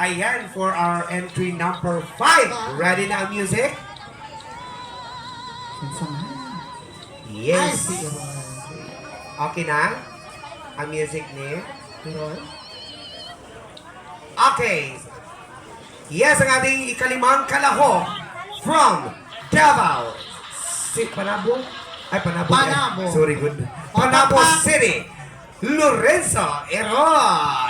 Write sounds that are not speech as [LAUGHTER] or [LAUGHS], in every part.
Ayan, for our entry number 5. Ready na ang music? Yes. Okay na? Ang music ni? Okay. Yes, ang ating ikalimang kalahok from Davao. Si Panabo? Ay, Panabo. Panabo. Sorry, good. Panabo. City. Lorenzo Eroy.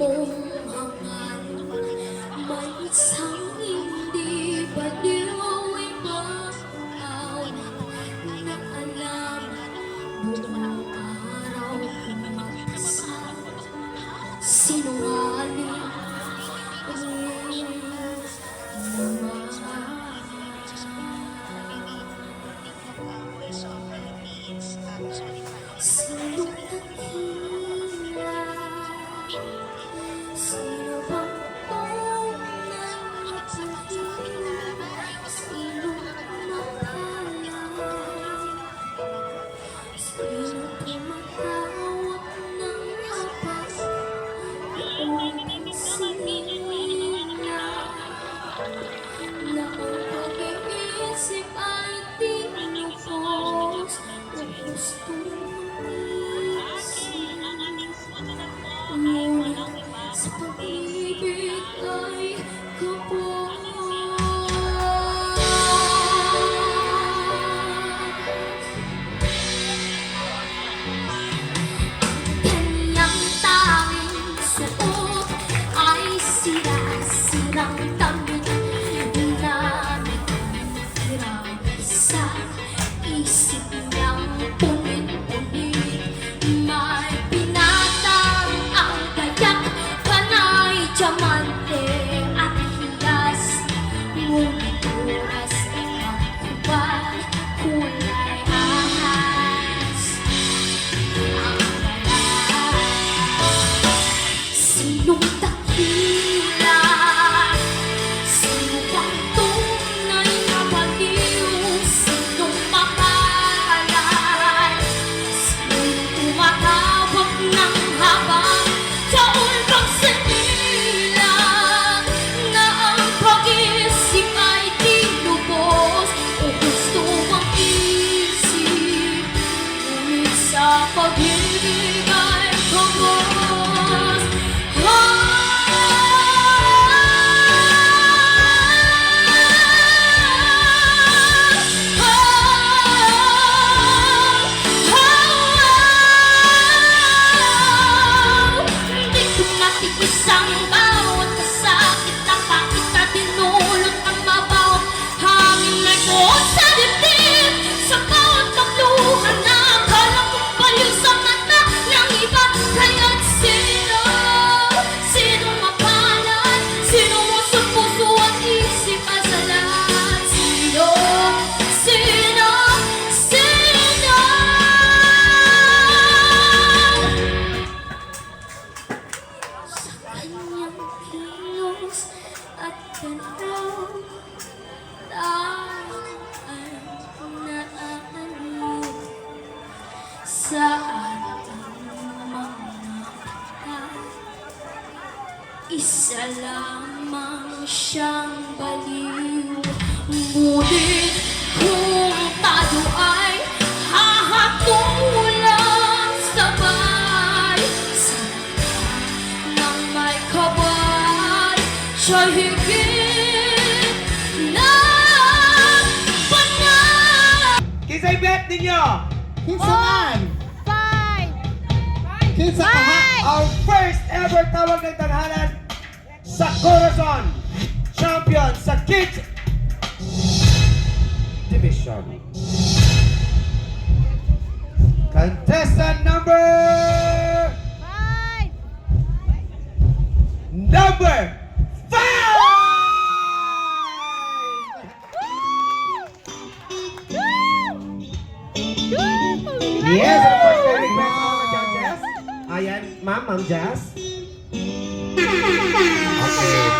happy. Kung gusto Ngunit sa pag-ibig 좀 Isa lamang siyang baliw, Ngunit higit na panay Kisay bet ninyo! Kinsa man! Five! Kinsa ka ha? Our first ever tawag ng tanghalan sa Corazon. Champion sa Kids Division. Contestant number... Five! Number Yes, of course, may request ako na Chow Jess. Ayan, ma'am, ma'am Jess. [LAUGHS]